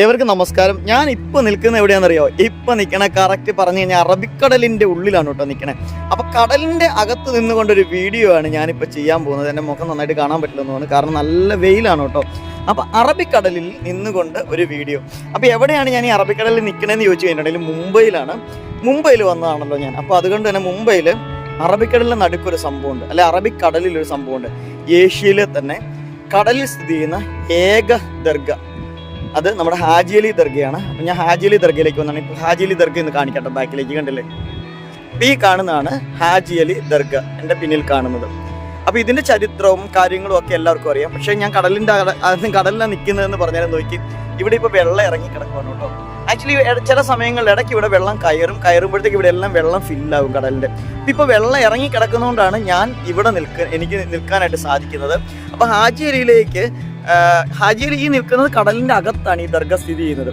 ഏവർക്കും നമസ്കാരം. ഞാൻ ഇപ്പൊ നിൽക്കുന്ന എവിടെയാണെന്നറിയോ? ഇപ്പൊ നിൽക്കണ കറക്റ്റ് പറഞ്ഞു കഴിഞ്ഞാൽ അറബിക്കടലിന്റെ ഉള്ളിലാണ് കേട്ടോ നിൽക്കണേ അപ്പൊ കടലിന്റെ അകത്ത് നിന്നുകൊണ്ടൊരു വീഡിയോ ആണ് ഞാനിപ്പോ ചെയ്യാൻ പോകുന്നത്. എന്റെ മുഖം നന്നായിട്ട് കാണാൻ പറ്റില്ലെന്ന് തോന്നുന്നു കാരണം നല്ല വെയിലാണ് കേട്ടോ. അപ്പൊ അറബിക്കടലിൽ നിന്നുകൊണ്ട് ഒരു വീഡിയോ. അപ്പൊ എവിടെയാണ് ഞാൻ ഈ അറബിക്കടലിൽ നിൽക്കണേന്ന് ചോദിച്ചു കഴിഞ്ഞിട്ടുണ്ടെങ്കിൽ മുംബൈയിലാണ്. മുംബൈയിൽ വന്നതാണല്ലോ ഞാൻ. അപ്പൊ അതുകൊണ്ട് തന്നെ മുംബൈയിൽ അറബിക്കടലിന്റെ നടുക്കൊരു സംഭവമുണ്ട് അല്ലെ അറബിക്കടലിൽ ഒരു സംഭവമുണ്ട് ഏഷ്യയിലെ തന്നെ കടലിൽ സ്ഥിതി ചെയ്യുന്ന ഏക ദർഗ. അത് നമ്മുടെ ഹാജി അലി ദർഗയാണ്. അപ്പം ഞാൻ ഹാജി അലി ദർഗയിലേക്ക് വന്നാണ്. ഇപ്പോൾ ഹാജി അലി ദർഗ എന്ന് കാണിക്കട്ടെ ബാക്കിലേക്ക് കണ്ടില്ലേ? ഈ കാണുന്നതാണ് ഹാജി അലി ദർഗ എന്റെ പിന്നിൽ കാണുന്നത്. അപ്പോൾ ഇതിന്റെ ചരിത്രവും കാര്യങ്ങളും ഒക്കെ എല്ലാവർക്കും അറിയാം. പക്ഷേ ഞാൻ കടലിന്റെ അതും കടലിലാണ് നിൽക്കുന്നതെന്ന് പറഞ്ഞാലും നോക്കി ഇവിടെ ഇപ്പോൾ വെള്ളം ഇറങ്ങി കിടക്കുവാണ് കേട്ടോ. ആക്ച്വലി ചില സമയങ്ങളിൽ ഇടയ്ക്ക് ഇവിടെ വെള്ളം കയറും. കയറുമ്പോഴത്തേക്ക് ഇവിടെ എല്ലാം വെള്ളം ഫില്ലാവും കടലിന്റെ ഇപ്പോൾ വെള്ളം ഇറങ്ങി കിടക്കുന്നതുകൊണ്ടാണ് ഞാൻ ഇവിടെ നിൽക്ക എനിക്ക് നിൽക്കാനായിട്ട് സാധിക്കുന്നത്. അപ്പോൾ ഹാജി അലിയിലേക്ക് ഹാജിയിൽ ഈ നിൽക്കുന്നത് കടലിന്റെ അകത്താണ് ഈ ദർഗ സ്ഥിതി ചെയ്യുന്നത്.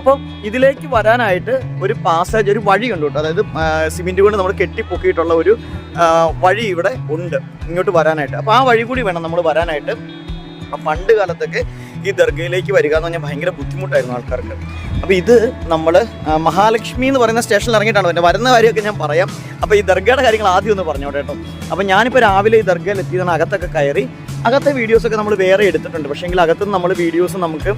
അപ്പോൾ ഇതിലേക്ക് വരാനായിട്ട് ഒരു പാസേജ് ഒരു വഴി ഉണ്ട് കേട്ടോ. അതായത് സിമെന്റ് കൊണ്ട് നമ്മൾ കെട്ടിപ്പൊക്കിയിട്ടുള്ള ഒരു വഴി ഇവിടെ ഉണ്ട്. ഇങ്ങോട്ട് വരാനായിട്ട്. അപ്പോൾ ആ വഴി കൂടി വേണം നമ്മൾ വരാനായിട്ട്. പണ്ട് കാലത്തൊക്കെ ഈ ദർഗയിലേക്ക് വരിക എന്ന് പറഞ്ഞാൽ ഭയങ്കര ബുദ്ധിമുട്ടായിരുന്നു ആൾക്കാർക്ക്. അപ്പോൾ ഇത് നമ്മൾ മഹാലക്ഷ്മി എന്ന് പറയുന്ന സ്റ്റേഷനിൽ ഇറങ്ങിയിട്ടാണ് വരുന്ന കാര്യമൊക്കെ ഞാൻ പറയാം. അപ്പോൾ ഈ ദർഗയുടെ കാര്യങ്ങൾ ആദ്യം ഒന്ന് പറഞ്ഞോട്ടെ കേട്ടോ. അപ്പോൾ ഞാനിപ്പോൾ രാവിലെ ഈ ദർഗയിൽ എത്തിയതാണ്. അകത്തൊക്കെ കയറി അകത്തെ വീഡിയോസൊക്കെ നമ്മൾ വേറെ എടുത്തിട്ടുണ്ട്. പക്ഷേ എങ്കിൽ അകത്തുനിന്ന് നമ്മൾ വീഡിയോസ് നമുക്ക്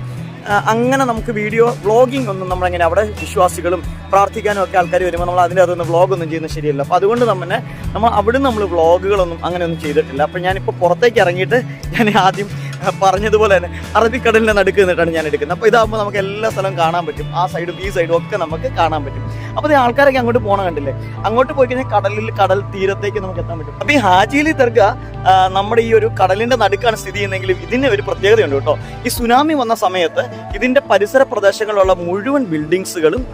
അങ്ങനെ നമുക്ക് വീഡിയോ വ്ളോഗിംഗ് ഒന്നും നമ്മളങ്ങനെ അവിടെ വിശ്വാസികളും പ്രാർത്ഥിക്കാനും ഒക്കെ ആൾക്കാർ വരുമ്പോൾ നമ്മൾ അതിന്റെ അതൊന്നും വ്ളോഗൊന്നും ചെയ്യുന്നത് ശരിയല്ല. അപ്പോൾ അതുകൊണ്ട് തന്നെ നമ്മൾ അവിടെ നമ്മൾ വ്ളോഗുകളൊന്നും അങ്ങനെയൊന്നും ചെയ്തിട്ടില്ല. അപ്പോൾ ഞാനിപ്പോൾ പുറത്തേക്ക് ഇറങ്ങിയിട്ട് ഞാൻ ആദ്യം പറഞ്ഞതുപോലെ തന്നെ അറബിക്കടലിന്റെ നടുക്ക് നിന്നിട്ടാണ് ഞാൻ എടുക്കുന്നത്. അപ്പോൾ ഇതാകുമ്പോൾ നമുക്ക് എല്ലാ സ്ഥലവും കാണാൻ പറ്റും. ആ സൈഡും ഈ സൈഡും ഒക്കെ നമുക്ക് കാണാൻ പറ്റും. അപ്പോൾ ഈ ആൾക്കാരൊക്കെ അങ്ങോട്ട് പോകണം കണ്ടില്ലേ? അങ്ങോട്ട് പോയി കഴിഞ്ഞാൽ കടലിൽ കടൽ തീരത്തേക്ക് നമുക്ക് എത്താൻ പറ്റും. അപ്പോൾ ഈ ഹാജിയിലി ദർഗ നമ്മുടെ ഈ ഒരു കടലിന്റെ നടുക്കാണ് സ്ഥിതി ചെയ്യുന്നതെങ്കിലും ഇതിന് ഒരു പ്രത്യേകതയുണ്ട് കേട്ടോ. ഈ സുനാമി വന്ന സമയത്ത് ഇതിന്റെ പരിസര പ്രദേശങ്ങളിലുള്ള മുഴുവൻ ബിൽഡിങ്സുകളും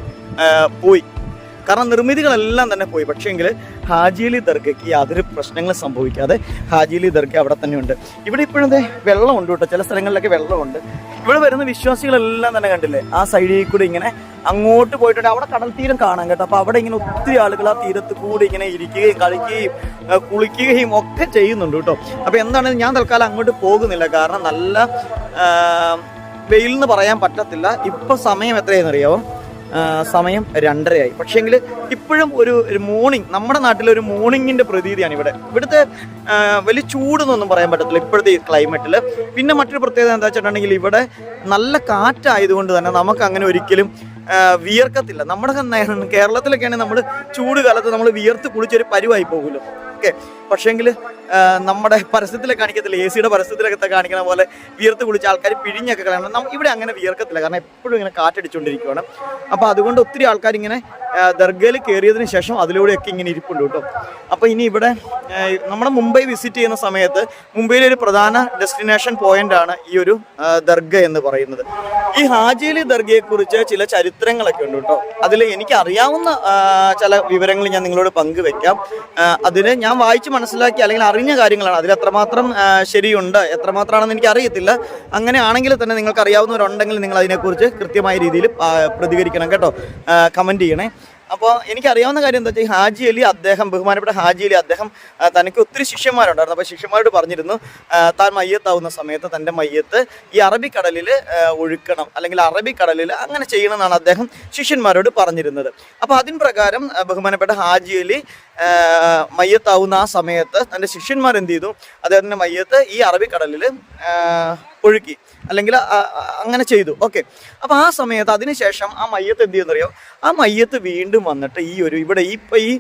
പോയി. കാരണം നിർമ്മിതികളെല്ലാം തന്നെ പോയി. പക്ഷേങ്കിൽ ഹാജിയലി ദർഗയ്ക്ക് യാതൊരു പ്രശ്നങ്ങളും സംഭവിക്കാതെ ഹാജിയലി ദർഗ അവിടെ തന്നെയുണ്ട് ഇവിടെ ഇപ്പോഴും ദേ വെള്ളമുണ്ട് കേട്ടോ. ചില സ്ഥലങ്ങളിലൊക്കെ വെള്ളമുണ്ട്. ഇവിടെ വരുന്ന വിശ്വാസികളെല്ലാം തന്നെ കണ്ടില്ലേ? ആ സൈഡിൽ കൂടി ഇങ്ങനെ അങ്ങോട്ട് പോയിട്ടുണ്ട്. അവിടെ കടൽ തീരം കാണാൻ കേട്ടോ. അപ്പോൾ അവിടെ ഇങ്ങനെ ഒത്തിരി ആളുകൾ ആ തീരത്ത് കൂടി ഇങ്ങനെ ഇരിക്കുകയും കളിക്കുകയും കുളിക്കുകയും ഒക്കെ ചെയ്യുന്നുണ്ട് കേട്ടോ. അപ്പോൾ എന്താണ്? ഞാൻ തൽക്കാലം അങ്ങോട്ട് പോകുന്നില്ല. കാരണം നല്ല വെയിൽ എന്ന് പറയാൻ പറ്റത്തില്ല. ഇപ്പൊ സമയം എത്രയാണെന്നറിയാവോ? ആ, സമയം രണ്ടരയായി. പക്ഷേങ്കിൽ ഇപ്പോഴും ഒരു മോർണിംഗ് നമ്മുടെ നാട്ടിലെ ഒരു മോർണിംഗിന്റെ പ്രതീതിയാണ് ഇവിടെ. ഇവിടുത്തെ വലിയ ചൂടെന്നൊന്നും പറയാൻ പറ്റത്തില്ല ഇപ്പോഴത്തെ ഈ ക്ലൈമറ്റിൽ പിന്നെ മറ്റൊരു പ്രത്യേകത എന്താ വെച്ചിട്ടുണ്ടെങ്കിൽ ഇവിടെ നല്ല കാറ്റായതുകൊണ്ട് തന്നെ നമുക്ക് അങ്ങനെ ഒരിക്കലും വിയർക്കത്തില്ല. നമ്മുടെ കേരളത്തിലൊക്കെയാണെങ്കിൽ നമ്മൾ ചൂട് കാലത്ത് നമ്മൾ വിയർത്ത് കുളിച്ചൊരു പരുവായി പോകുമല്ലോ. ഓക്കെ? പക്ഷേങ്കിൽ നമ്മുടെ പരസ്യത്തിലെ കാണിക്കത്തില്ല. എ സിയുടെ പരസ്യത്തിലൊക്കെ കാണിക്കുന്ന പോലെ വിയർത്ത് കുളിച്ച് ആൾക്കാർ പിഴിഞ്ഞൊക്കെ കളയണം. നമ്മൾ ഇവിടെ അങ്ങനെ വിയർക്കത്തില്ല. കാരണം എപ്പോഴും ഇങ്ങനെ കാറ്റടിച്ചുകൊണ്ടിരിക്കുകയാണ് അപ്പോൾ അതുകൊണ്ട് ഒത്തിരി ആൾക്കാർ ഇങ്ങനെ ദർഗയിൽ കയറിയതിന് ശേഷം അതിലൂടെയൊക്കെ ഇങ്ങനെ ഇരിപ്പുണ്ട് കേട്ടോ. അപ്പോൾ ഇനി ഇവിടെ നമ്മുടെ മുംബൈ വിസിറ്റ് ചെയ്യുന്ന സമയത്ത് മുംബൈയിലെ ഒരു പ്രധാന ഡെസ്റ്റിനേഷൻ പോയിന്റ് ആണ് ഈ ഒരു ദർഗ എന്ന് പറയുന്നത്. ഈ ഹാജിയിലെ ദർഗയെക്കുറിച്ച് ചില ചരിത്രങ്ങളൊക്കെ ഉണ്ട് കേട്ടോ. അതിൽ എനിക്ക് അറിയാവുന്ന ചില വിവരങ്ങൾ ഞാൻ നിങ്ങളോട് പങ്കുവെക്കാം. അതിന് ഞാൻ വായിച്ച് മനസ്സിലാക്കി അല്ലെങ്കിൽ അറിഞ്ഞ കാര്യങ്ങളാണ്. അതിൽ എത്രമാത്രം ശരിയുണ്ട് എത്രമാത്രമാണെന്ന് എനിക്ക് അറിയത്തില്ല അങ്ങനെയാണെങ്കിൽ തന്നെ നിങ്ങൾക്ക് അറിയാവുന്നവരുണ്ടെങ്കിൽ നിങ്ങൾ അതിനെക്കുറിച്ച് കൃത്യമായ രീതിയിൽ പ്രതികരിക്കണം കേട്ടോ. കമന്റ് ചെയ്യണേ. അപ്പോൾ എനിക്കറിയാവുന്ന കാര്യം എന്താ വെച്ചാൽ ഹാജി അലി അദ്ദേഹം ബഹുമാനപ്പെട്ട ഹാജി അലി അദ്ദേഹം തനിക്ക് ഒത്തിരി ശിഷ്യന്മാരുണ്ടായിരുന്നു. അപ്പോൾ ശിഷ്യന്മാരോട് പറഞ്ഞിരുന്നു താൻ മയ്യത്താവുന്ന സമയത്ത് തന്റെ മയ്യത്ത് ഈ അറബിക്കടലിൽ ഒഴുക്കണം അല്ലെങ്കിൽ അറബിക്കടലിൽ അങ്ങനെ ചെയ്യണമെന്നാണ് അദ്ദേഹം ശിഷ്യന്മാരോട് പറഞ്ഞിരുന്നത്. അപ്പോൾ അതിന് പ്രകാരം ബഹുമാനപ്പെട്ട ഹാജി അലി മയ്യത്താവുന്ന ആ സമയത്ത് തന്റെ ശിഷ്യന്മാർ എന്ത് ചെയ്തു? അദ്ദേഹത്തിന്റെ മയ്യത്ത് ഈ അറബിക്കടലിൽ ഒഴുക്കി അല്ലെങ്കിൽ അങ്ങനെ ചെയ്തു. ഓക്കെ അപ്പോൾ ആ സമയത്ത് അതിനുശേഷം ആ മയ്യത്ത് എന്ത് ചെയ്യുന്നറിയോ ആ മയ്യത്ത് വീണ്ടും വന്നിട്ട് ഈ ഒരു ഇവിടെ ഈ ഇപ്പം ഈ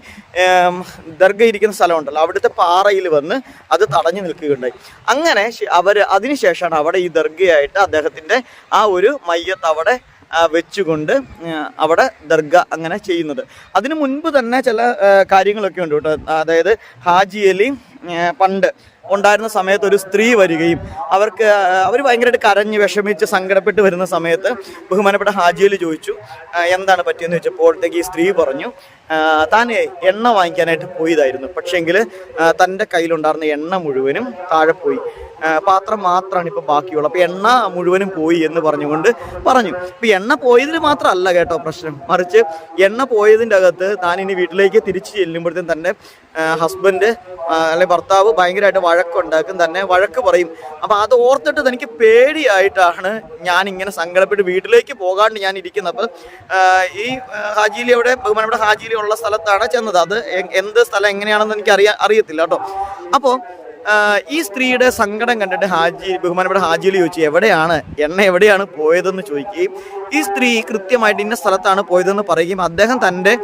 ദർഗ ഇരിക്കുന്ന സ്ഥലമുണ്ടല്ലോ അവിടുത്തെ പാറയിൽ വന്ന് അത് തടഞ്ഞു നിൽക്കുകയുണ്ടായി. അങ്ങനെ അവർ അതിനുശേഷമാണ് അവിടെ ഈ ദർഗയായിട്ട് അദ്ദേഹത്തിന്റെ ആ ഒരു മയ്യത്ത് അവിടെ വെച്ചുകൊണ്ട് അവിടെ ദർഗ അങ്ങനെ ചെയ്യുന്നത്. അതിനു മുൻപ് തന്നെ ചില കാര്യങ്ങളൊക്കെ ഉണ്ട് കേട്ടോ. അതായത് ഹാജി അലി പണ്ട് ഉണ്ടായിരുന്ന സമയത്ത് ഒരു സ്ത്രീ വരികയും അവർക്ക് അവർ ഭയങ്കരമായിട്ട് കരഞ്ഞ് വിഷമിച്ച് സങ്കടപ്പെട്ട് വരുന്ന സമയത്ത് ബഹുമാനപ്പെട്ട ഹാജിയിൽ ചോദിച്ചു എന്താണ് പറ്റിയെന്ന് ചോദിച്ചപ്പോഴത്തേക്ക് ഈ സ്ത്രീ പറഞ്ഞു താൻ എണ്ണ വാങ്ങിക്കാനായിട്ട് പോയതായിരുന്നു. പക്ഷേങ്കിൽ തന്റെ കയ്യിലുണ്ടായിരുന്ന എണ്ണ മുഴുവനും താഴെ പോയി. പാത്രം മാത്രമാണ് ഇപ്പൊ ബാക്കിയുള്ളത്. അപ്പൊ എണ്ണ മുഴുവനും പോയി എന്ന് പറഞ്ഞുകൊണ്ട് പറഞ്ഞു. അപ്പൊ എണ്ണ പോയതിന് മാത്രമല്ല കേട്ടോ പ്രശ്നം. മറിച്ച് എണ്ണ പോയതിന്റെ അകത്ത് താൻ ഇനി വീട്ടിലേക്ക് തിരിച്ചു ചെല്ലുമ്പോഴത്തേക്കും തന്റെ ഹസ്ബൻഡ് അല്ലെങ്കിൽ ഭർത്താവ് ഭയങ്കരമായിട്ട് വഴക്കുണ്ടാക്കും. തന്നെ വഴക്ക് പറയും. അപ്പൊ അത് ഓർത്തിട്ട് തനിക്ക് പേടിയായിട്ടാണ് ഞാൻ ഇങ്ങനെ സങ്കടപ്പെട്ട് വീട്ടിലേക്ക് പോകാണ്ട് ഞാൻ ഇരിക്കുന്നത്. അപ്പൊ ഈ ഹാജിയിലെ അവിടെ ബഹുമാനപ്പെട്ട ഹാജിലി ഉള്ള സ്ഥലത്താണ് ചെന്നത്. അത് എന്ത് സ്ഥലം എങ്ങനെയാണെന്ന് എനിക്ക് അറിയാ അറിയത്തില്ല കേട്ടോ. അപ്പോൾ ഈ സ്ത്രീയുടെ സങ്കടം കണ്ടിട്ട് ഹാജി ബഹുമാനപ്പെട്ട ഹാജിയിൽ ചോദിച്ചു എവിടെയാണ്? എണ്ണ എവിടെയാണ് പോയതെന്ന് ചോദിക്കുകയും ഈ സ്ത്രീ കൃത്യമായിട്ട് ഇന്ന സ്ഥലത്താണ് പോയതെന്ന് പറയുകയും അദ്ദേഹം തന്റെ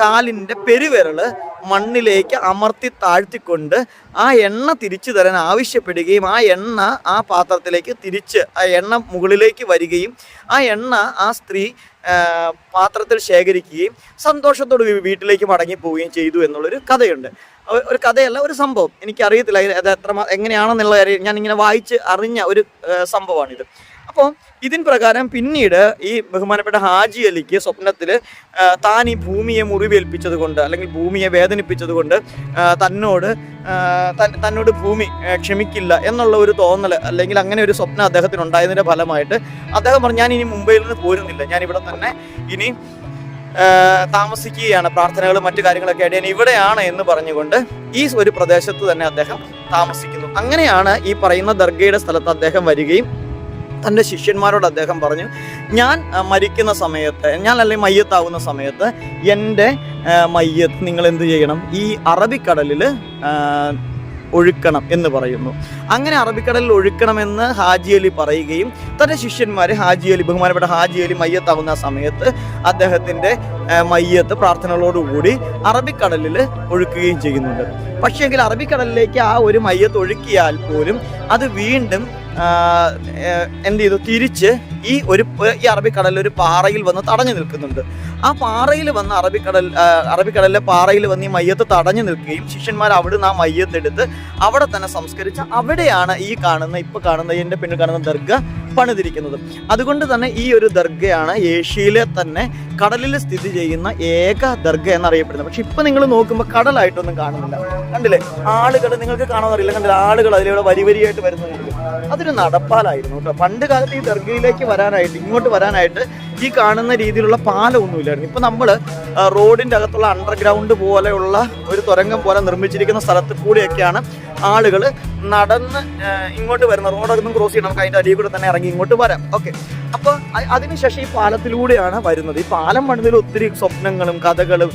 കാലിന്റെ പെരുവിരൽ മണ്ണിലേക്ക് അമർത്തി താഴ്ത്തിക്കൊണ്ട് ആ എണ്ണ തിരിച്ചു തരാൻ ആവശ്യപ്പെടുകയും ആ എണ്ണ ആ പാത്രത്തിലേക്ക് തിരിച്ച് ആ എണ്ണ മുകളിലേക്ക് വരികയും ആ എണ്ണ ആ സ്ത്രീ പാത്രത്തിൽ ശേഖരിക്കുകയും സന്തോഷത്തോട് വീട്ടിലേക്ക് മടങ്ങി പോവുകയും ചെയ്തു എന്നുള്ളൊരു കഥയുണ്ട്. ഒരു കഥയല്ല ഒരു സംഭവം. എനിക്കറിയത്തില്ല അത് എത്ര എങ്ങനെയാണെന്നുള്ള കാര്യം ഞാൻ ഇങ്ങനെ വായിച്ച് അറിഞ്ഞ ഒരു സംഭവമാണിത്. അപ്പോൾ ഇതിൻ പ്രകാരം പിന്നീട് ഈ ബഹുമാനപ്പെട്ട ഹാജി അലിക്ക് സ്വപ്നത്തിൽ താൻ ഈ ഭൂമിയെ മുറിവേൽപ്പിച്ചത് കൊണ്ട് അല്ലെങ്കിൽ ഭൂമിയെ വേദനിപ്പിച്ചത് കൊണ്ട് തന്നോട് തന്നോട് ഭൂമി ക്ഷമിക്കില്ല എന്നുള്ള ഒരു തോന്നൽ അല്ലെങ്കിൽ അങ്ങനെ ഒരു സ്വപ്നം അദ്ദേഹത്തിന് ഉണ്ടായതിന്റെ ഫലമായിട്ട് അദ്ദേഹം പറഞ്ഞു ഞാൻ ഇനി മുംബൈയിൽ നിന്ന് പോരുന്നില്ല. ഞാൻ ഇവിടെ തന്നെ ഇനി താമസിക്കുകയാണ്. പ്രാർത്ഥനകളും മറ്റു കാര്യങ്ങളൊക്കെ ആയിട്ട് ഞാൻ ഇവിടെയാണ് എന്ന് പറഞ്ഞുകൊണ്ട് ഈ ഒരു പ്രദേശത്ത് തന്നെ അദ്ദേഹം താമസിക്കുന്നു. അങ്ങനെയാണ് ഈ പറയുന്ന ദർഗയുടെ സ്ഥലത്ത് അദ്ദേഹം വരികയും തന്റെ ശിഷ്യന്മാരോട് അദ്ദേഹം പറഞ്ഞു ഞാൻ മരിക്കുന്ന സമയത്ത് ഞാൻ അല്ലെങ്കിൽ മയ്യത്താവുന്ന സമയത്ത് എന്റെ മയ്യത്ത് നിങ്ങൾ എന്ത് ചെയ്യണം? ഈ അറബിക്കടലിൽ ഒഴുക്കണം എന്ന് പറയുന്നു. അങ്ങനെ അറബിക്കടലിൽ ഒഴുക്കണമെന്ന് ഹാജി അലി പറയുകയും തന്റെ ശിഷ്യന്മാർ ഹാജി അലി ബഹുമാനപ്പെട്ട ഹാജി അലി മയ്യത്താവുന്ന സമയത്ത് അദ്ദേഹത്തിന്റെ മയ്യത്ത് പ്രാർത്ഥനകളോടുകൂടി അറബിക്കടലിൽ ഒഴുക്കുകയും ചെയ്യുന്നുണ്ട്. പക്ഷേ എങ്കിൽ അറബിക്കടലിലേക്ക് ആ ഒരു മയ്യത്ത് ഒഴുക്കിയാൽ പോലും അത് വീണ്ടും എന്ത് ചെയ്തു? തിരിച്ച് ഈ ഒരു ഈ അറബിക്കടലിൽ ഒരു പാറയിൽ വന്ന് തടഞ്ഞു നിൽക്കുന്നുണ്ട്. ആ പാറയിൽ വന്ന് അറബിക്കടൽ അറബിക്കടലിലെ പാറയിൽ വന്ന് ഈ മയ്യത്ത് തടഞ്ഞു നിൽക്കുകയും ശിഷ്യന്മാർ അവിടുന്ന് ആ മയ്യത്ത് എടുത്ത് അവിടെ തന്നെ സംസ്കരിച്ച് അവിടെയാണ് ഈ കാണുന്ന ഇപ്പൊ കാണുന്ന എന്റെ പിന്നിൽ കാണുന്ന ദർഗ പണിതിരിക്കുന്നത്. അതുകൊണ്ട് തന്നെ ഈ ഒരു ദർഗയാണ് ഏഷ്യയിലെ തന്നെ കടലിൽ സ്ഥിതി ചെയ്യുന്ന ഏക ദർഗ എന്നറിയപ്പെടുന്നത്. പക്ഷെ ഇപ്പൊ നിങ്ങൾ നോക്കുമ്പോൾ കടലായിട്ടൊന്നും കാണുന്നില്ല. കണ്ടില്ലേ? ആളുകൾ നിങ്ങൾക്ക് കാണാൻ കണ്ടില്ല? ആളുകൾ അതിലൂടെ വരി വരിയായിട്ട് വരുന്നത് അതൊരു നടപ്പാലായിരുന്നു കേട്ടോ. പണ്ട് കാലത്ത് ഈ ദർഗയിലേക്ക് വരാനായിട്ട് ഇങ്ങോട്ട് വരാനായിട്ട് ഈ കാണുന്ന രീതിയിലുള്ള പാലമൊന്നുമില്ലായിരുന്നു. ഇപ്പം നമ്മൾ റോഡിന്റെ അകത്തുള്ള അണ്ടർഗ്രൗണ്ട് പോലെയുള്ള ഒരു തുരങ്കം പോലെ നിർമ്മിച്ചിരിക്കുന്ന സ്ഥലത്ത് കൂടിയൊക്കെയാണ് ആളുകൾ നടന്ന് ഇങ്ങോട്ട് വരുന്ന റോഡൊന്നും ക്രോസ് ചെയ്യണം നമുക്ക് അതിന്റെ അടിയിൽ കൂടെ തന്നെ ഇറങ്ങി ഇങ്ങോട്ട് വരാം. ഓക്കെ അപ്പോൾ അതിനുശേഷം ഈ പാലത്തിലൂടെയാണ് വരുന്നത്. ഈ പാലം പണിതിൽ ഒത്തിരി സ്വപ്നങ്ങളും കഥകളും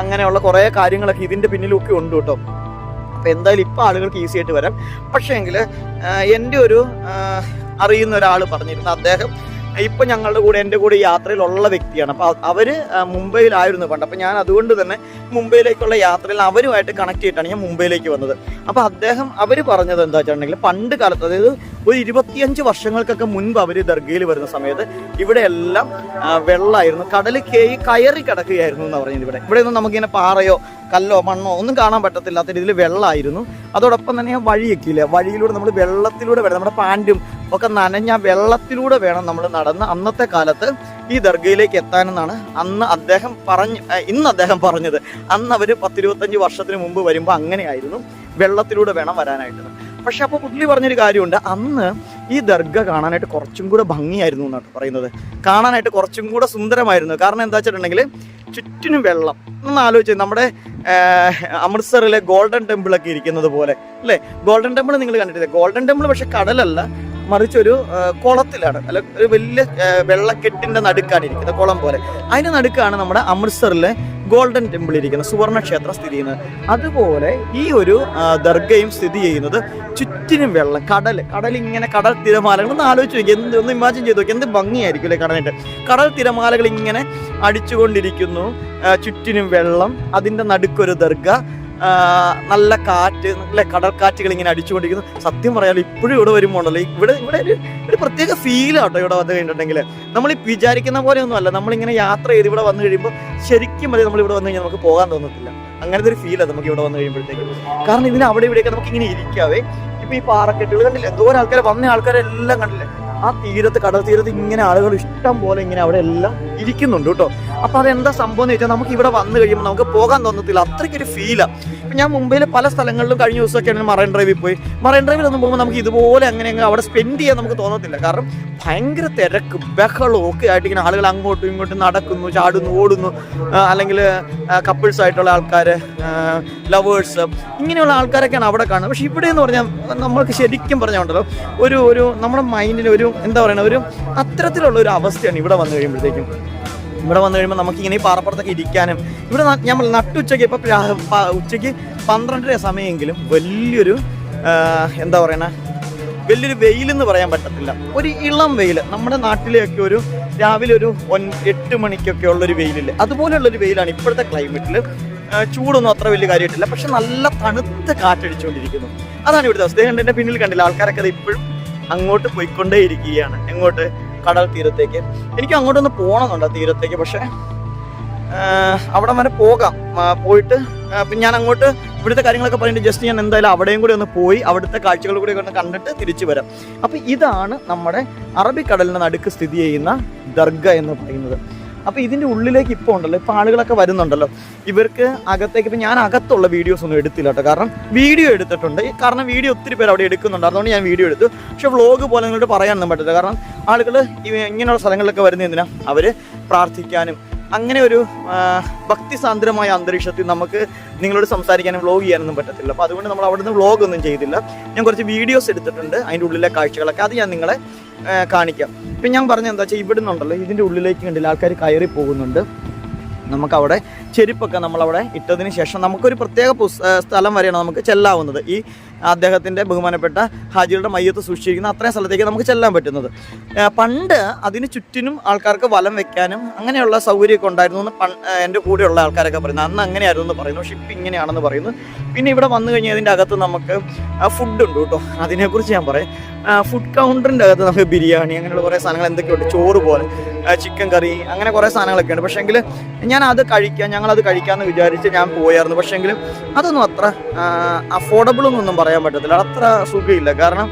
അങ്ങനെയുള്ള കുറേ കാര്യങ്ങളൊക്കെ ഇതിന്റെ പിന്നിലൊക്കെ ഉണ്ട് കേട്ടോ. അപ്പോൾ എന്തായാലും ഇപ്പോൾ ആളുകൾക്ക് ഈസി ആയിട്ട് വരാം. പക്ഷേ എങ്കിൽ എന്റെ ഒരു അറിയുന്ന ഒരാൾ പറഞ്ഞിരുന്നു. അദ്ദേഹം ഇപ്പൊ ഞങ്ങളുടെ കൂടെ എന്റെ കൂടെ യാത്രയിലുള്ള വ്യക്തിയാണ്. അപ്പൊ അവർ മുംബൈയിലായിരുന്നു പണ്ട്. അപ്പൊ ഞാൻ അതുകൊണ്ട് തന്നെ മുംബൈയിലേക്കുള്ള യാത്രയിൽ അവരുമായിട്ട് കണക്ട് ചെയ്തിട്ടാണ് ഞാൻ മുംബൈയിലേക്ക് വന്നത്. അപ്പോൾ അദ്ദേഹം അവർ പറഞ്ഞത് എന്താ വെച്ചിട്ടുണ്ടെങ്കിൽ പണ്ട് കാലത്ത് അതായത് ഒരു ഇരുപത്തിയഞ്ച് വർഷങ്ങൾക്കൊക്കെ മുൻപ് അവർ ദർഗയിൽ വരുന്ന സമയത്ത് ഇവിടെ എല്ലാം ആ, വെള്ളമായിരുന്നു കടൽ കേയി കയറി കിടക്കുകയായിരുന്നു എന്ന് പറഞ്ഞത് ഇവിടെ. ഇവിടെ ഒന്നും നമുക്കിങ്ങനെ പാറയോ കല്ലോ മണ്ണോ ഒന്നും കാണാൻ പറ്റത്തില്ലാത്ത രീതിയിൽ വെള്ളമായിരുന്നു അതോടൊപ്പം തന്നെ വഴിയൊക്കെ ഇല്ല വഴിയിലൂടെ നമ്മൾ വെള്ളത്തിലൂടെ വേണം നമ്മുടെ പാന്റും ഒക്കെ നനഞ്ഞ വെള്ളത്തിലൂടെ വേണം നമ്മൾ നടന്ന്. അന്നത്തെ കാലത്ത് ഈ ദർഗയിലേക്ക് എത്താനെന്നാണ് അന്ന് അദ്ദേഹം പറഞ്ഞ് ഇന്ന് അദ്ദേഹം പറഞ്ഞത്. അന്ന് അവർ പത്തിരുപത്തഞ്ച് വർഷത്തിന് മുമ്പ് വരുമ്പോൾ അങ്ങനെയായിരുന്നു. വെള്ളത്തിലൂടെ വേണം വരാനായിട്ട്. പക്ഷെ അപ്പോൾ പുള്ളി പറഞ്ഞൊരു കാര്യമുണ്ട്. അന്ന് ഈ ദർഗ കാണാനായിട്ട് കുറച്ചും കൂടെ ഭംഗിയായിരുന്നു എന്നാണ് പറയുന്നത്. കാണാനായിട്ട് കുറച്ചും കൂടെ സുന്ദരമായിരുന്നു. കാരണം എന്താ വെച്ചിട്ടുണ്ടെങ്കിൽ ചുറ്റിനും വെള്ളം. ഒന്ന് ആലോചിച്ച് നമ്മുടെ അമൃത്സറിലെ ഗോൾഡൻ ടെമ്പിളൊക്കെ ഇരിക്കുന്നത് പോലെ. അല്ലേ? ഗോൾഡൻ ടെമ്പിൾ നിങ്ങൾ കണ്ടിട്ടില്ല? ഗോൾഡൻ ടെമ്പിൾ പക്ഷെ കടലല്ല. മറിച്ച് ഒരു കുളത്തിലാണ്. അല്ല ഒരു വലിയ വെള്ളക്കെട്ടിന്റെ നടുക്കാണ് ഇരിക്കുന്നത് കുളം പോലെ. അതിന് നടുക്കാണ് നമ്മുടെ അമൃത്സറിലെ ഗോൾഡൻ ടെമ്പിൾ ഇരിക്കുന്നത് സുവർണ ക്ഷേത്രം സ്ഥിതി ചെയ്യുന്നത്. അതുപോലെ ഈ ഒരു ദർഗയും സ്ഥിതി ചെയ്യുന്നത് ചുറ്റിനും വെള്ളം കടൽ. കടൽ ഇങ്ങനെ കടൽ തിരമാലകൾ ഒന്ന് ആലോചിച്ച് നോക്കി എന്ത് ഒന്ന് ഇമാജിൻ ചെയ്ത് നോക്കി എന്ത് ഭംഗിയായിരിക്കും അല്ലേ കടലിട്ട് കടൽ തിരമാലകൾ ഇങ്ങനെ അടിച്ചുകൊണ്ടിരിക്കുന്നു ചുറ്റിനും വെള്ളം അതിന്റെ നടുക്കൊരു ദർഗ നല്ല കാറ്റ് നല്ല കടൽക്കാറ്റുകൾ ഇങ്ങനെ അടിച്ചുകൊണ്ടിരിക്കുന്നു. സത്യം പറയാലോ ഇപ്പോഴും ഇവിടെ വരുമ്പോണ്ടല്ലോ ഇവിടെ ഇവിടെ ഒരു ഒരു പ്രത്യേക ഫീലാട്ടോ ഇവിടെ വന്നു കഴിഞ്ഞിട്ടുണ്ടെങ്കിൽ. നമ്മൾ ഈ വിചാരിക്കുന്ന പോലെ ഒന്നും അല്ല. നമ്മളിങ്ങനെ യാത്ര ചെയ്ത് ഇവിടെ വന്നു കഴിയുമ്പോൾ ശരിക്കും മതി നമ്മൾ ഇവിടെ വന്നു കഴിഞ്ഞാൽ നമുക്ക് പോകാൻ തോന്നത്തില്ല. അങ്ങനത്തെ ഒരു ഫീലാണ് നമുക്ക് ഇവിടെ വന്നു കഴിയുമ്പോഴത്തേക്ക്. കാരണം ഇതിന് അവിടെ ഇവിടെയൊക്കെ നമുക്ക് ഇങ്ങനെ ഇരിക്കാവേ. ഇപ്പൊ ഈ പാറക്കെട്ടുകൾ കണ്ടില്ല? എന്തോരം ആൾക്കാർ വന്ന ആൾക്കാരെല്ലാം കണ്ടില്ലേ? ആ തീരത്ത് കടൽ തീരത്ത് ഇങ്ങനെ ആളുകൾ ഇഷ്ടം പോലെ ഇങ്ങനെ അവിടെ എല്ലാം ഇരിക്കുന്നുണ്ട് കേട്ടോ. അപ്പോൾ അതെന്താ സംഭവം എന്ന് വെച്ചാൽ നമുക്ക് ഇവിടെ വന്നു കഴിയുമ്പോൾ നമുക്ക് പോകാൻ തോന്നത്തില്ല. അത്രയ്ക്കൊരു ഫീലാണ് ഇപ്പം ഞാൻ മുംബൈയിലെ പല സ്ഥലങ്ങളിലും കഴിഞ്ഞ ദിവസമൊക്കെ ആണെങ്കിൽ മറൈൻ ഡ്രൈവിൽ പോയി. മറൈൻ ഡ്രൈവിൽ ഒന്നും പോകുമ്പോൾ നമുക്ക് ഇതുപോലെ അങ്ങനെ അങ്ങ് അവിടെ സ്പെൻഡ് ചെയ്യാൻ നമുക്ക് തോന്നത്തില്ല. കാരണം ഭയങ്കര തിരക്ക് ബഹളവും ഒക്കെ ആയിട്ട് ഇങ്ങനെ ആളുകൾ അങ്ങോട്ടും ഇങ്ങോട്ടും നടക്കുന്നു ചാടുന്നു ഓടുന്നു. അല്ലെങ്കിൽ കപ്പിൾസ് ആയിട്ടുള്ള ആൾക്കാർ ലവേഴ്സ് ഇങ്ങനെയുള്ള ആൾക്കാരൊക്കെയാണ് അവിടെ കാണുന്നത്. പക്ഷേ ഇവിടെ എന്ന് പറഞ്ഞാൽ നമ്മൾക്ക് ശരിക്കും പറഞ്ഞുണ്ടല്ലോ ഒരു ഒരു നമ്മുടെ മൈൻഡിന് ഒരു എന്താ പറയുക ഒരു അത്തരത്തിലുള്ള ഒരു അവസ്ഥയാണ് ഇവിടെ വന്നു കഴിയുമ്പോഴത്തേക്കും. ഇവിടെ വന്നു കഴിയുമ്പോൾ നമുക്ക് ഇങ്ങനെ ഈ പാറപ്പുറത്തൊക്കെ ഇരിക്കാനും. ഇവിടെ നമ്മൾ നട്ടുച്ചയ്ക്ക് ഇപ്പം ഉച്ചയ്ക്ക് പന്ത്രണ്ടര സമയമെങ്കിലും വലിയൊരു എന്താ പറയണ വലിയൊരു വെയിലെന്ന് പറയാൻ പറ്റത്തില്ല. ഒരു ഇളം വെയിൽ നമ്മുടെ നാട്ടിലെയൊക്കെ ഒരു രാവിലെ ഒരു ഒൻ എട്ട് മണിക്കൊക്കെ ഉള്ളൊരു വെയിലില്ലേ? അതുപോലെയുള്ളൊരു വെയിലാണ് ഇപ്പോഴത്തെ ക്ലൈമറ്റിൽ ചൂടൊന്നും അത്ര വലിയ കാര്യമായിട്ടില്ല. പക്ഷെ നല്ല തണുത്ത കാറ്റടിച്ചുകൊണ്ടിരിക്കുന്നു അതാണ് ഇവിടുത്തെ അവസ്ഥ. എന്റെ പിന്നിൽ കണ്ടില്ല. ആൾക്കാരൊക്കെ അത് ഇപ്പോഴും അങ്ങോട്ട് പോയിക്കൊണ്ടേയിരിക്കുകയാണ്. എങ്ങോട്ട്? കടൽ തീരത്തേക്ക്. എനിക്ക് അങ്ങോട്ടൊന്ന് പോകണമെന്നുണ്ട് ആ തീരത്തേക്ക് പക്ഷേ അവിടെ വരെ പോകാം. പോയിട്ട് അപ്പം ഞാൻ അങ്ങോട്ട് ഇവിടുത്തെ കാര്യങ്ങളൊക്കെ പറഞ്ഞിട്ട് ജസ്റ്റ് ഞാൻ എന്തായാലും അവിടെയും കൂടി ഒന്ന് പോയി അവിടുത്തെ കാഴ്ചകൾ കൂടി ഒന്ന് കണ്ടിട്ട് തിരിച്ചു വരാം. അപ്പോൾ ഇതാണ് നമ്മുടെ അറബിക്കടലിന് നടുക്ക് സ്ഥിതി ചെയ്യുന്ന ദർഗ എന്ന് പറയുന്നത്. അപ്പോൾ ഇതിന്റെ ഉള്ളിലേക്ക് ഇപ്പോൾ ഉണ്ടല്ലോ ഇപ്പോൾ ആളുകളൊക്കെ വരുന്നുണ്ടല്ലോ. ഇവർക്ക് അകത്തേക്ക് ഇപ്പൊ ഞാൻ അകത്തുള്ള വീഡിയോസ് ഒന്നും എടുത്തില്ല കേട്ടോ. കാരണം വീഡിയോ എടുത്തിട്ടുണ്ട്. കാരണം വീഡിയോ ഒത്തിരി പേര് അവിടെ എടുക്കുന്നുണ്ട്. അതുകൊണ്ട് ഞാൻ വീഡിയോ എടുത്തു. പക്ഷെ വ്ളോഗ് പോലെ നിങ്ങളോട് പറയാനൊന്നും പറ്റില്ല കാരണം ആളുകൾ ഇങ്ങനെയുള്ള സ്ഥലങ്ങളിലൊക്കെ വരുന്ന എന്തിനാ? അവർ പ്രാർത്ഥിക്കാനും അങ്ങനെ ഒരു ഭക്തിസാന്ദ്രമായ അന്തരീക്ഷത്തിൽ നമുക്ക് നിങ്ങളോട് സംസാരിക്കാനും വ്ളോഗ് ചെയ്യാനൊന്നും പറ്റത്തില്ല. അപ്പോൾ അതുകൊണ്ട് നമ്മൾ അവിടുന്ന് വ്ളോഗ് ഒന്നും ചെയ്തില്ല. ഞാൻ കുറച്ച് വീഡിയോസ് എടുത്തിട്ടുണ്ട്. അതിന്റെ ഉള്ളിലെ കാഴ്ചകളൊക്കെ. അത് ഞാൻ നിങ്ങളെ കാണിക്കാം. ഇപ്പം ഞാൻ പറഞ്ഞ എന്താ വെച്ചാൽ ഇവിടുന്നുണ്ടല്ലോ ഇതിന്റെ ഉള്ളിലേക്ക് കണ്ടില്ല ആൾക്കാർ കയറി പോകുന്നുണ്ട്. നമുക്കവിടെ ചെരുപ്പൊക്കെ നമ്മളവിടെ ഇട്ടതിന് ശേഷം നമുക്കൊരു പ്രത്യേക സ്ഥലം വരെയാണ് നമുക്ക് ചെല്ലാവുന്നത്. ഈ അദ്ദേഹത്തിന്റെ ബഹുമാനപ്പെട്ട ഹാജിയുടെ മയ്യത്ത് സൂക്ഷിച്ചിരിക്കുന്ന അത്രയും സ്ഥലത്തേക്ക് നമുക്ക് ചെല്ലാൻ പറ്റുന്നത്. പണ്ട് അതിന് ചുറ്റിനും ആൾക്കാർക്ക് വലം വെക്കാനും അങ്ങനെയുള്ള സൗകര്യമൊക്കെ ഉണ്ടായിരുന്നു എന്ന് എന്റെ കൂടെയുള്ള ആൾക്കാരൊക്കെ പറയുന്നത് അന്ന് അങ്ങനെയായിരുന്നു എന്ന് പറയുന്നു. പക്ഷെ ഇപ്പം ഇങ്ങനെയാണെന്ന് പറയുന്നു. പിന്നെ ഇവിടെ വന്നു കഴിഞ്ഞാൽ അതിന്റെ അകത്ത് നമുക്ക് ഫുഡ് ഉണ്ട് കേട്ടോ. അതിനെക്കുറിച്ച് ഞാൻ പറയാം. ഫുഡ് കൗണ്ടറിന്റെ അകത്ത് നമുക്ക് ബിരിയാണി അങ്ങനെയുള്ള കുറേ സാധനങ്ങൾ എന്തൊക്കെയുണ്ട്? ചോറ് പോലെ ചിക്കൻ കറി അങ്ങനെ കുറേ സാധനങ്ങളൊക്കെ ഉണ്ട് പക്ഷേങ്കിൽ ഞാൻ അത് കഴിക്കാം ഞങ്ങളത് കഴിക്കാമെന്ന് വിചാരിച്ച് ഞാൻ പോയായിരുന്നു. പക്ഷേങ്കിൽ അതൊന്നും അത്ര അഫോർഡബിൾ എന്നൊന്നും പറയാൻ പറ്റത്തില്ല. അത്ര സുഖമില്ല. കാരണം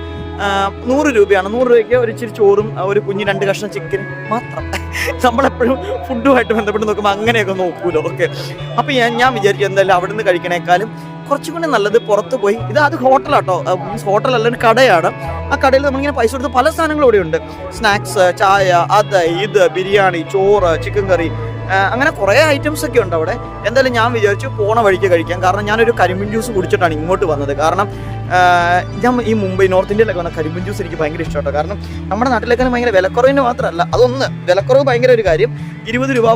നൂറ് രൂപയാണ്. നൂറ് രൂപയ്ക്ക് ഒരു ഇച്ചിരി ചോറും ഒരു കുഞ്ഞ് രണ്ട് കഷ്ണം ചിക്കൻ മാത്രം. നമ്മളെപ്പോഴും ഫുഡുമായിട്ട് ബന്ധപ്പെട്ട് നോക്കുമ്പോൾ അങ്ങനെയൊക്കെ നോക്കൂലോ. ഓക്കെ. അപ്പോൾ ഞാൻ ഞാൻ വിചാരിച്ചു എന്തായാലും അവിടെ നിന്ന് കഴിക്കണേക്കാളും കുറച്ചും കൂടി നല്ലത് പുറത്ത് പോയി. ഇത് അത് ഹോട്ടലാട്ടോ മീൻസ് ഹോട്ടലല്ല ഒരു കടയാണ്. ആ കടയിൽ നമ്മളിങ്ങനെ പൈസ കൊടുത്ത് പല സാധനങ്ങളും ഇവിടെ ഉണ്ട് സ്നാക്സ് ചായ അത് ഇത് ബിരിയാണി ചോറ് ചിക്കൻ കറി അങ്ങനെ കുറേ ഐറ്റംസ് ഒക്കെ ഉണ്ട് അവിടെ. എന്തായാലും ഞാൻ വിചാരിച്ചു പോണ വഴിക്ക് കഴിക്കാം. കാരണം ഞാനൊരു കരിമ്പിൻ ജ്യൂസ് കുടിച്ചിട്ടാണ് ഇങ്ങോട്ട് വന്നത്. കാരണം ഞാൻ ഈ മുംബൈ നോർത്ത് ഇന്ത്യയിലൊക്കെ വന്ന കരിമ്പിൻ ജ്യൂസ് എനിക്ക് ഭയങ്കര ഇഷ്ടമാണ് കാരണം നമ്മുടെ നാട്ടിലേക്ക് ഭയങ്കര വിലക്കുറവിന് മാത്രമല്ല അതൊന്ന് വിലക്കുറവ് ഭയങ്കര ഒരു കാര്യം. ഇരുപത് രൂപ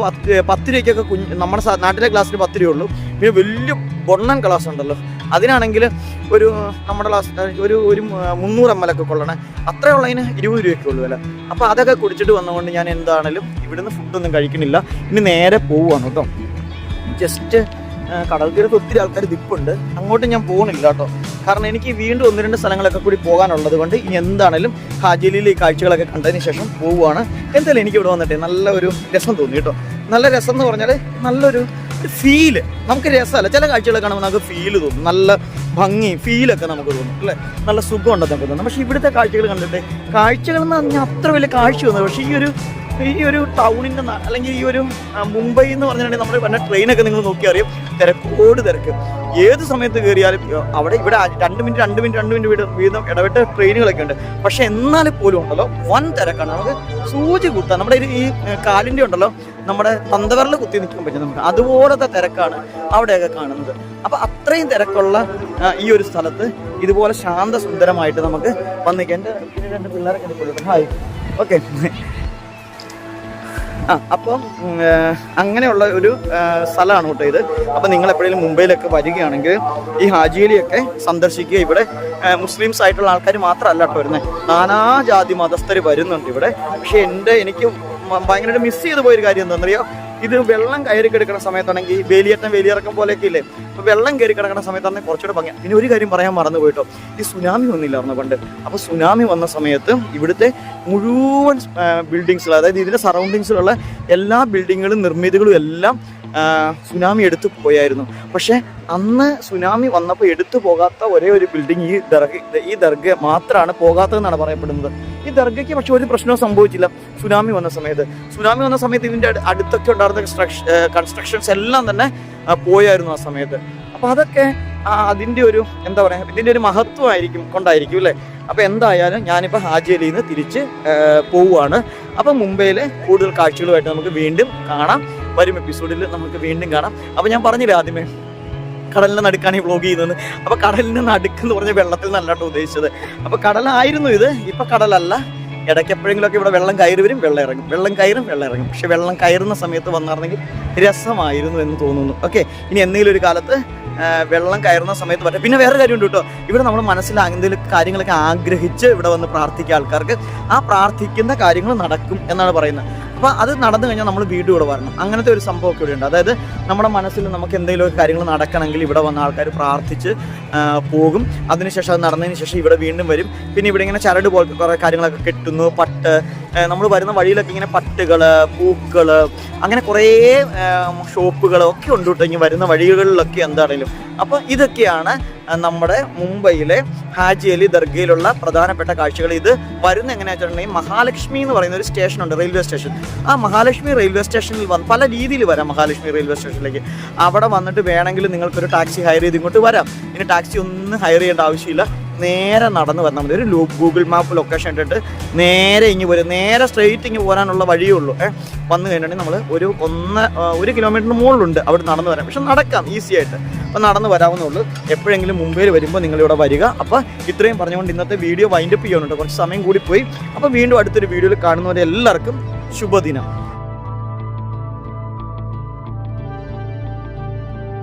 പത്ത് രൂപയ്ക്കൊക്കെ കുഞ്ഞ് നമ്മുടെ നാട്ടിലെ ഗ്ലാസ്സിന് പത്ത് രൂപയുള്ളൂ പിന്നെ വലിയ ബൊണ്ണൻ ഗ്ലാസ് ഉണ്ടല്ലോ. അതിനാണെങ്കിൽ ഒരു നമ്മുടെ ലാസ്റ്റ് ഒരു ഒരു മുന്നൂറ് എം എൽ ഒക്കെ കൊള്ളണേ. അത്രയുള്ളതിന് ഇരുപത് രൂപയൊക്കെ ഉള്ളൂ അല്ലേ അപ്പോൾ അതൊക്കെ കുടിച്ചിട്ട് വന്നുകൊണ്ട് ഞാൻ എന്താണേലും ഇവിടുന്ന് ഫുഡൊന്നും കഴിക്കണില്ല ഇനി നേരെ പോവുകയാണ് കേട്ടോ ജസ്റ്റ് കടൽ തീരത്ത് ഒത്തിരി ആൾക്കാർ ദിപ്പുണ്ട് അങ്ങോട്ട് ഞാൻ പോകണില്ല കേട്ടോ കാരണം എനിക്ക് വീണ്ടും ഒന്ന് രണ്ട് സ്ഥലങ്ങളൊക്കെ കൂടി പോകാനുള്ളത് കൊണ്ട് ഇനി എന്താണേലും ഹാജിലിയിൽ ഈ കാഴ്ചകളൊക്കെ കണ്ടതിന് ശേഷം പോവുകയാണ് എന്തായാലും എനിക്ക് ഇവിടെ വന്നിട്ട് നല്ല ഒരു രസം തോന്നി കേട്ടോ നല്ല രസം എന്ന് പറഞ്ഞാൽ നല്ലൊരു ഫീൽ. നമുക്ക് രസമല്ല. ചില കാഴ്ചകളെ കാണുമ്പോൾ നമുക്ക് ഫീൽ തോന്നും. നല്ല ഭംഗി ഫീലൊക്കെ നമുക്ക് തോന്നും അല്ലേ? നല്ല സുഖം ഉണ്ടെന്ന് നമുക്ക് തോന്നും. പക്ഷേ ഇവിടുത്തെ കാഴ്ചകൾ കണ്ടിട്ട് കാഴ്ചകൾ എന്ന് പറഞ്ഞാൽ അത്ര വലിയ കാഴ്ച തോന്നുന്നത് പക്ഷേ ഈ ഒരു ഈ ഒരു ടൗണിന്റെ അല്ലെങ്കിൽ ഈ ഒരു മുംബൈ എന്ന് പറഞ്ഞിട്ടുണ്ടെങ്കിൽ നമ്മൾ പറഞ്ഞ ട്രെയിനൊക്കെ നിങ്ങൾ നോക്കി അറിയും. തിരക്കോട് തിരക്ക്. ഏത് സമയത്ത് കയറിയാലും അവിടെ ഇവിടെ രണ്ട് മിനിറ്റ് രണ്ട് മിനിറ്റ് രണ്ട് മിനിറ്റ് വീതം വീതം ട്രെയിനുകളൊക്കെ ഉണ്ട്. പക്ഷെ എന്നാൽ പോലും ഉണ്ടല്ലോ വൻ തിരക്കാണ്. നമുക്ക് സൂചി കുത്താൻ നമ്മുടെ ഈ കാലിന്റെ ഉണ്ടല്ലോ നമ്മുടെ തന്തവരൽ കുത്തി നിൽക്കാൻ പറ്റും നമുക്ക്. അതുപോലത്തെ തിരക്കാണ് അവിടെയൊക്കെ കാണുന്നത്. അപ്പോൾ അത്രയും തിരക്കുള്ള ഈ ഒരു സ്ഥലത്ത് ഇതുപോലെ ശാന്ത സുന്ദരമായിട്ട് നമുക്ക് വന്നിരിക്കാം. എന്റെ രണ്ട് പിള്ളേരൊക്കെ നിൽക്കുള്ളൂ ഹായ് ഓക്കെ ആ അപ്പം അങ്ങനെയുള്ള ഒരു സ്ഥലമാണ് കേട്ടോ ഇത്. അപ്പം നിങ്ങൾ എപ്പോഴെങ്കിലും മുംബൈയിലൊക്കെ വരികയാണെങ്കിൽ ഈ ഹാജിയിലൊക്കെ സന്ദർശിക്കുക. ഇവിടെ മുസ്ലിംസ് ആയിട്ടുള്ള ആൾക്കാർ മാത്രമല്ല കേട്ടോ വരുന്നത് നാനാജാതി മതസ്ഥർ വരുന്നുണ്ട് ഇവിടെ. പക്ഷേ എന്റെ എനിക്ക് ഭയങ്കരമായിട്ട് മിസ് ചെയ്ത് പോയൊരു കാര്യം എന്താണെന്നറിയോ? ഇത് വെള്ളം കയറി കിടക്കുന്ന സമയത്താണെങ്കിൽ വേലിയേറ്റം വേലിയിറക്കം പോലെയൊക്കെ ഇല്ലേ അപ്പോൾ വെള്ളം കയറി കിടക്കുന്ന സമയത്താണെങ്കിൽ കുറച്ചുകൂടെ ഭംഗി പിന്നെ ഒരു കാര്യം പറയാൻ മറന്നു പോയിട്ടോ. ഈ സുനാമി വന്നില്ലായിരുന്നു പണ്ട്? അപ്പോൾ സുനാമി വന്ന സമയത്ത് ഇവിടുത്തെ മുഴുവൻ ബിൽഡിങ്സിൽ അതായത് ഇതിന്റെ സറൗണ്ടിങ്സിലുള്ള എല്ലാ ബിൽഡിങ്ങുകളും നിർമ്മിതികളും എല്ലാം സുനാമി എടുത്തു പോയായിരുന്നു. പക്ഷേ അന്ന് സുനാമി വന്നപ്പോൾ എടുത്തു പോകാത്ത ഒരേ ഒരു ബിൽഡിംഗ് ഈ ദർഗ ഈ ദർഗ മാത്രമാണ് പോകാത്തതെന്നാണ് പറയപ്പെടുന്നത്. ഈ ദർഗയ്ക്ക് പക്ഷെ ഒരു പ്രശ്നവും സംഭവിച്ചില്ല. സുനാമി വന്ന സമയത്ത്. സുനാമി വന്ന സമയത്ത് ഇതിന്റെ അടുത്തൊക്കെ ഉണ്ടായിരുന്ന കൺസ്ട്രക്ഷൻസ് എല്ലാം തന്നെ പോയായിരുന്നു ആ സമയത്ത്. അപ്പൊ അതൊക്കെ അതിന്റെ ഒരു എന്താ പറയുക ഇതിന്റെ ഒരു മഹത്വമായിരിക്കും കൊണ്ടായിരിക്കും അല്ലേ? അപ്പൊ എന്തായാലും ഞാനിപ്പോ ഹാജിയലിൽ നിന്ന് തിരിച്ച് പോവുകയാണ്. അപ്പൊ മുംബൈയിലെ കൂടുതൽ കാഴ്ചകളുമായിട്ട് നമുക്ക് വീണ്ടും കാണാം. വരും എപ്പിസോഡിൽ നമുക്ക് വീണ്ടും കാണാം. അപ്പൊ ഞാൻ പറഞ്ഞില്ലേ ആദ്യമേ? കടലിന്റെ നടുക്കാണ് ഈ വ്ളോഗ് ചെയ്യുന്നത്. അപ്പൊ കടലിന്റെ നടുക്ക് എന്ന് പറഞ്ഞ വെള്ളത്തിൽ നല്ലതായിട്ട് ഉദ്ദേശിച്ചത്. അപ്പൊ കടലായിരുന്നു ഇത്. ഇപ്പൊ കടലല്ല. ഇടയ്ക്ക് എപ്പോഴെങ്കിലുമൊക്കെ ഇവിടെ വെള്ളം കയറി വരും വെള്ളം ഇറങ്ങും. വെള്ളം കയറും വെള്ളം ഇറങ്ങും. പക്ഷെ വെള്ളം കയറുന്ന സമയത്ത് വന്നിരുന്നെങ്കിൽ രസമായിരുന്നു എന്ന് തോന്നുന്നു. ഓക്കെ ഇനി എന്തെങ്കിലും ഒരു കാലത്ത് വെള്ളം കയറുന്ന സമയത്ത് പറ്റും. പിന്നെ വേറെ കാര്യമുണ്ട് കേട്ടോ. ഇവിടെ നമ്മൾ മനസ്സിൽ എന്തെങ്കിലും കാര്യങ്ങളൊക്കെ ആഗ്രഹിച്ച് ഇവിടെ വന്ന് പ്രാർത്ഥിക്കുക ആൾക്കാർക്ക് ആ പ്രാർത്ഥിക്കുന്ന കാര്യങ്ങൾ നടക്കും എന്നാണ് പറയുന്നത്. അപ്പോൾ അത് നടന്നു കഴിഞ്ഞാൽ നമ്മൾ വീണ്ടും ഇവിടെ വരണം. അങ്ങനത്തെ ഒരു സംഭവമൊക്കെ ഇവിടെ ഉണ്ട്. അതായത് നമ്മുടെ മനസ്സിൽ നമുക്ക് എന്തെങ്കിലും കാര്യങ്ങൾ നടക്കണമെങ്കിൽ ഇവിടെ വന്ന ആൾക്കാർ പ്രാർത്ഥിച്ച് പോകും. അതിനുശേഷം അത് നടന്നതിന് ശേഷം ഇവിടെ വീണ്ടും വരും. പിന്നെ ഇവിടെ ഇങ്ങനെ ചരട് പോലത്തെ കുറേ കാര്യങ്ങളൊക്കെ കെട്ടുന്നു. പട്ട് നമ്മൾ വരുന്ന വഴിയിലൊക്കെ ഇങ്ങനെ പട്ടുകൾ പൂക്കൾ അങ്ങനെ കുറേ ഷോപ്പുകൾ ഒക്കെ ഉണ്ട് കേട്ടോ. ഇങ്ങനെ വരുന്ന വഴികളിലൊക്കെ എന്താണെങ്കിലും അപ്പോൾ ഇതൊക്കെയാണ് നമ്മുടെ മുംബൈയിലെ ഹാജി അലി ദർഗയിലുള്ള പ്രധാനപ്പെട്ട കാഴ്ചകൾ. ഇത് വരുന്ന എങ്ങനെയാ വെച്ചിട്ടുണ്ടെങ്കിൽ മഹാലക്ഷ്മി എന്ന് പറയുന്ന ഒരു സ്റ്റേഷൻ ഉണ്ട് റെയിൽവേ സ്റ്റേഷൻ. ആ മഹാലക്ഷ്മി റെയിൽവേ സ്റ്റേഷനിൽ വന്ന് പല രീതിയിൽ വരാം മഹാലക്ഷ്മി റെയിൽവേ സ്റ്റേഷനിലേക്ക്. അവിടെ വന്നിട്ട് വേണമെങ്കിൽ നിങ്ങൾക്കൊരു ടാക്സി ഹയർ ചെയ്ത് ഇങ്ങോട്ട് വരാം. ഇനി ടാക്സി ഒന്നും ഹയർ ചെയ്യേണ്ട ആവശ്യമില്ല. നേരെ നടന്ന് വന്നാൽ മതി. ഒരു ഗൂഗിൾ മാപ്പ് ലൊക്കേഷൻ ഇട്ടിട്ട് നേരെ ഇങ്ങ് പോരും. നേരെ സ്ട്രെയിറ്റ് ഇങ്ങ് പോരാനുള്ള വഴിയേ ഉള്ളൂ. ഏ വന്നു കഴിഞ്ഞിട്ടുണ്ടെങ്കിൽ നമ്മൾ ഒരു ഒന്ന് ഒരു കിലോമീറ്ററിന് മുകളിലുണ്ട് അവിടെ നടന്ന് വരാം പക്ഷെ നടക്കാം ഈസി ആയിട്ട്. അപ്പോൾ നടന്ന് വരാവുന്നുള്ളൂ എപ്പോഴെങ്കിലും മുംബൈയിൽ വരുമ്പോൾ നിങ്ങളിവിടെ വരിക. അപ്പോൾ ഇത്രയും പറഞ്ഞുകൊണ്ട് ഇന്നത്തെ വീഡിയോ വൈൻഡപ്പ് ചെയ്യാനുണ്ട് കുറച്ച് സമയം കൂടി പോയി. അപ്പോൾ വീണ്ടും അടുത്തൊരു വീഡിയോയിൽ കാണുന്നവരെ എല്ലാവർക്കും ശുഭദിനം.